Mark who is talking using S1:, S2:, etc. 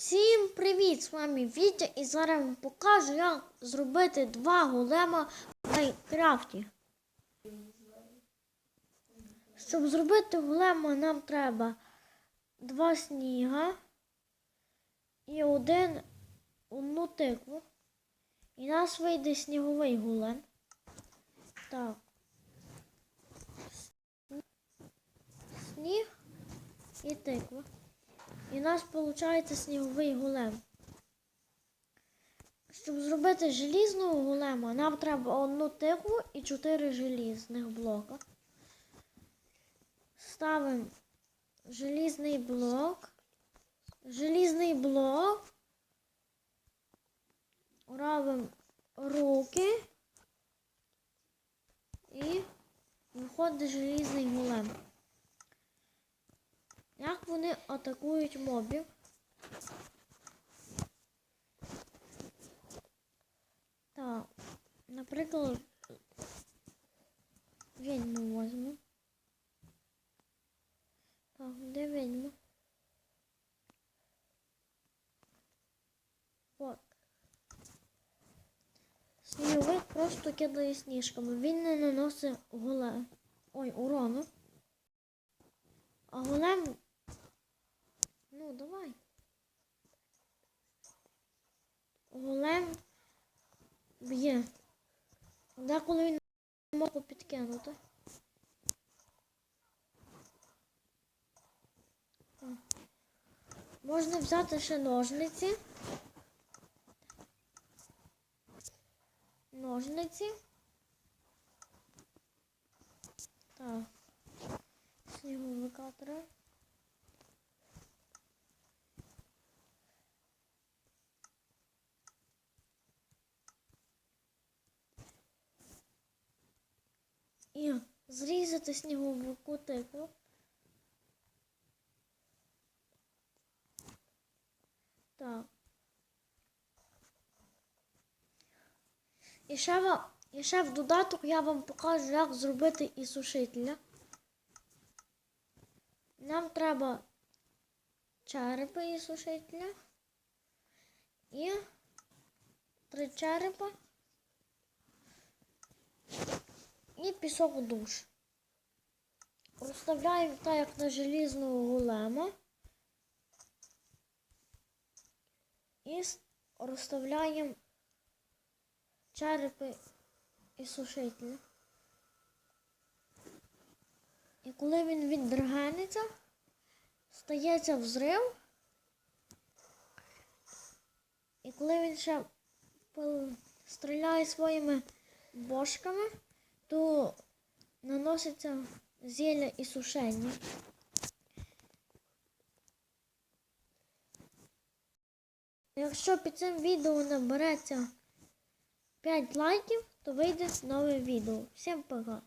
S1: Всім привіт! З вами Вітя і зараз вам покажу, як зробити два голема в Майнкрафті. Щоб зробити голема, нам треба два сніга і один одну тикву. І нас вийде сніговий голем. Так. Сніг і тиква. І у нас виходить сніговий голем. Щоб зробити желізного голема, нам треба одну тикву і чотири желізних блока. Ставимо желізний блок, желізний блок, робимо руки і виходить желізний голем. Атакують мобів? Так, наприклад, відьму візьму. Так, де відьма? От. Сніговик просто кидає сніжками. Він не наносить голе. Ой, урону. А голем. Давай. Голем б'є. Деколи він може підкинути. Так. Можна взяти ще ножниці. Ножниці. Так. Сніговика треба. І зрізати сніговику тикву. Так. І ще, ва- і ще в додаток я вам покажу, як зробити і сушителя. Нам треба черепи і сушителя. І три черепа. І пісок душ. Розставляємо так, як на желізного голема. І розставляємо черепи і сушителі. І коли він віддрагениться, стається взрив. І коли він ще стріляє своїми бошками, то наноситься зілля і сушення. Якщо під цим відео набереться 5 лайків, то вийде нове відео. Всім пока!